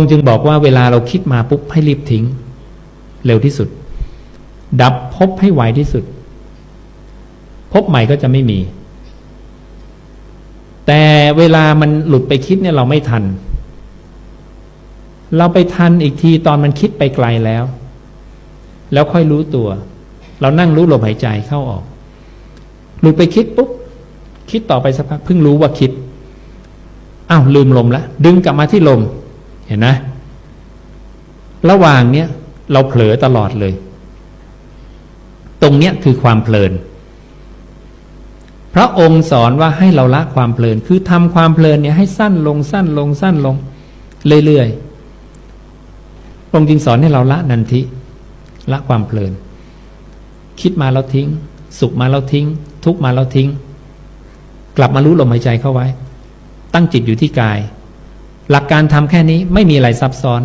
งจึงบอกว่าเวลาเราคิดมาปุ๊บให้รีบทิ้ง เร็วที่สุด ดับภพให้ไวที่สุดภพใหม่ก็จะไม่มี แต่เวลามันหลุดไปคิดเนี่ยเราไม่ทัน เราไปทันอีกทีตอนมันคิดไปไกลแล้ว แล้วค่อยรู้ตัว เรานั่งรู้ลมหายใจเข้าออก หลุดไปคิดปุ๊บคิดต่อไปสักพักเพิ่งรู้ว่าคิดอ้าวลืมลมแล้วดึงกลับมาที่ลม เห็นไหมระหว่างเนี้ยเราเผลอตลอดเลย ตรงเนี้ยคือความเพลิน พระองค์สอนว่าให้เราละความเพลิน คือทำความเพลินเนี่ยให้สั้นลงสั้นลงสั้นลง เรื่อยๆพระองค์จึงสอนให้เราละนันทิ ละความเพลิน คิดมาแล้วทิ้ง สุขมาแล้วทิ้ง ทุกมาแล้วทิ้ง กลับมารู้ลมหายใจเข้าไว้ ตั้งจิตอยู่ที่กาย หลักการทำแค่นี้ไม่มีอะไรซับซ้อน